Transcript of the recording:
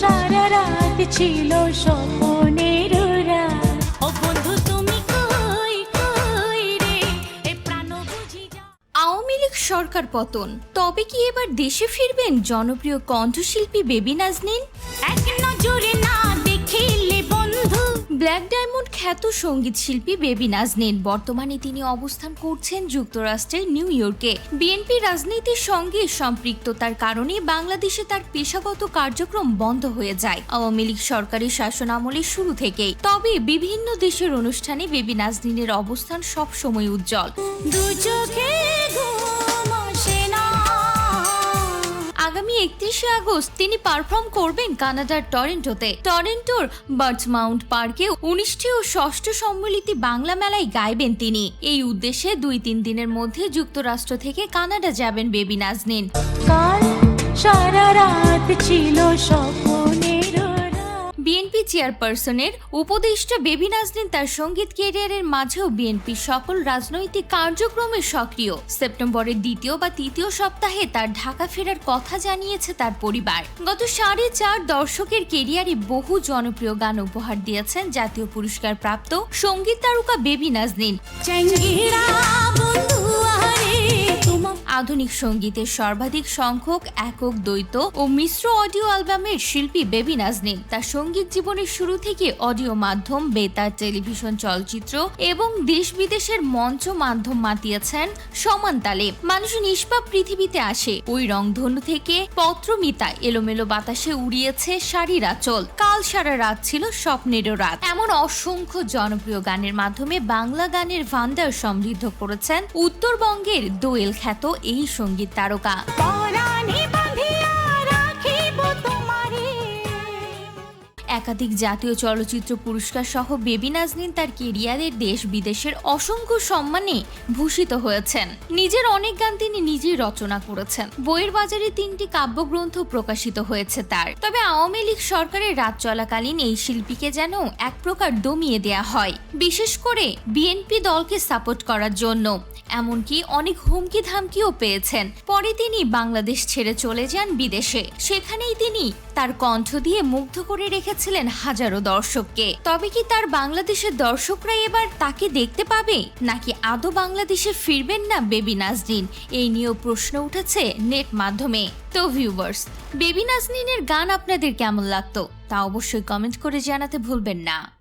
সারা রাত ছিল স্বপনের রাত। ও বন্ধু তুমি কই কই রে? এ প্রাণ বুঝি আওয়ামী লীগ সরকার পতন তবে কি এবার দেশে ফিরবেন জনপ্রিয় কণ্ঠশিল্পী বেবি নাজনীন? এক নজরে না খ্যাত সংগীত শিল্পী বেবি নাজনীন। বর্তমানে তিনি অবস্থান করছেন যুক্তরাষ্ট্রের নিউ ইয়র্কে। বিএনপি রাজনীতির সঙ্গে সম্পৃক্ততার কারণে বাংলাদেশে তার পেশাগত কার্যক্রম বন্ধ হয়ে যায়। আওয়ামী লীগ সরকারের আমলের শুরু থেকেই। তবে বিভিন্ন দেশের অনুষ্ঠানে বেবি নাজনীনের অবস্থান সবসময় উজ্জ্বল। দু চোখে একত্রিশে আগস্ট তিনি পারফর্ম করবেন কানাডার টরেন্টোতে। টরেন্টোর বার্চ মাউন্ট পার্কে উনিশটি ও ষষ্ঠ সম্মিলিত বাংলা মেলায় গাইবেন তিনি। এই উদ্দেশ্যে দুই তিন দিনের মধ্যে যুক্তরাষ্ট্র থেকে কানাডা যাবেন বেবি নাজনিন। কাল সারা রাত ছিল স্বপনের রাত বিএনপি চেয়ারপারসনের উপদেষ্টা বেবি নাজনীন তার সংগীত ক্যারিয়ারের মাঝেও বিএনপির সকল রাজনৈতিক কার্যক্রমে সক্রিয়। সেপ্টেম্বরের দ্বিতীয় বা তৃতীয় সপ্তাহে তার ঢাকা ফেরার কথা জানিয়েছে তার পরিবার। গত সাড়ে চার দর্শকের কেরিয়ারে বহু জনপ্রিয় গান উপহার দিয়েছেন জাতীয় পুরস্কার প্রাপ্ত সংগীত তারকা বেবি নাজনীন। আধুনিক সঙ্গীতের সর্বাধিক সংখ্যক একক দ্বৈত ও মিশ্র অডিও অ্যালবামের শিল্পী বেবি নাজনীন তার সংগীত জীবনের শুরু থেকে অডিও মাধ্যম, বেতার, টেলিভিশন চলচ্চিত্র এবং দেশ বিদেশের মঞ্চ মাধ্যম মাতিয়েছেন সমান তালে। মানুষ নিষ্পাপ পৃথিবীতে আসে। ওই রংধনু থেকে পত্রমিতা এলোমেলো বাতাসে উড়িয়েছে শাড়ির আঁচল। কাল সারা রাত ছিল স্বপ্নেরও রাত। এমন অসংখ্য জনপ্রিয় গানের মাধ্যমে বাংলা গানের ভান্ডার সমৃদ্ধ করেছেন উত্তরবঙ্গের দোয়েল খ্যাত এই সংগীত তারকা। একাধিক জাতীয় চলচ্চিত্র পুরস্কার সহ বেবি নাজনীন তার কেরিয়ারের দেশ বিদেশের অসংখ্য সম্মানে ভূষিত হয়েছেন। নিজের অনেক গান তিনি নিজেই রচনা করেছেন। বইয়ের বাজারে তিনটি কাব্যগ্রন্থ প্রকাশিত হয়েছে তার। তবে আওয়ামী লীগ সরকারের রাত চলাকালীন এই শিল্পীকে যেন এক প্রকার দমিয়ে দেয়া হয়। বিশেষ করে বিএনপি দলকে সাপোর্ট করার জন্য। এমনকি অনেক হুমকি ধামকিও পেয়েছেন। পরে তিনি বাংলাদেশ ছেড়ে চলে যান বিদেশে। সেখানেই তিনি তার কণ্ঠ দিয়ে মুগ্ধ করে রেখেছিলেন। হাজারো দর্শককে। তবে কি তার বাংলাদেশের দর্শকরা এবার তাকে দেখতে পাবে? নাকি আদৌ বাংলাদেশে ফিরবেন না বেবি নাজনীন? এই নিয়েও প্রশ্ন উঠেছে নেট মাধ্যমে। তো ভিউবার্স বেবি নাজনীনের গান আপনাদের কেমন লাগতো? তা অবশ্যই কমেন্ট করে জানাতে ভুলবেন না।